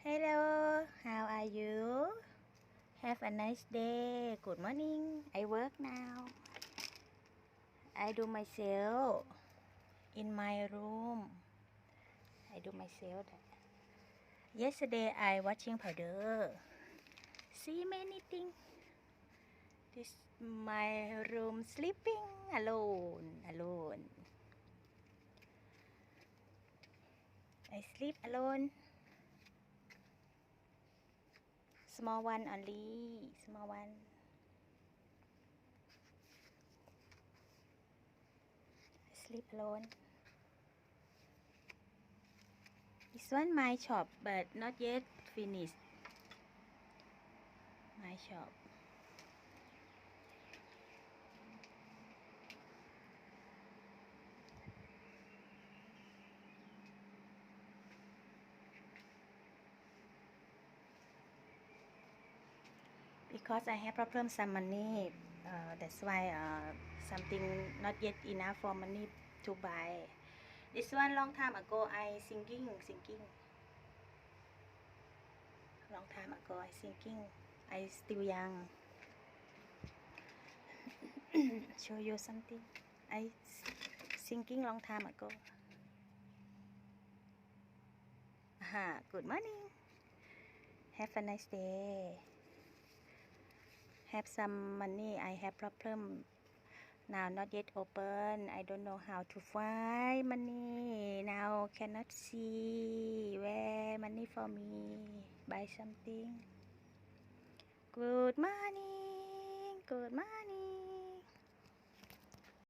Hello, how are you? Have a nice day. Good morning. I work now. I do myself in my room. I do myself. Yesterday I watching powder. See many things. This my room sleeping alone, alone. I sleep alone. Small one only, small one. I sleep alone. This one my shop, but not yet finished. My shop. Because I have problem some money uh, that's why uh, something not yet enough for money to buy this one long time ago I singing singing long time ago I singing I still young show you something I singing long time ago Aha, good morning have a nice day have some money. I have problem now not yet open. I don't know how to find money. Now cannot see where money for me. Buy something. Good morning. Good morning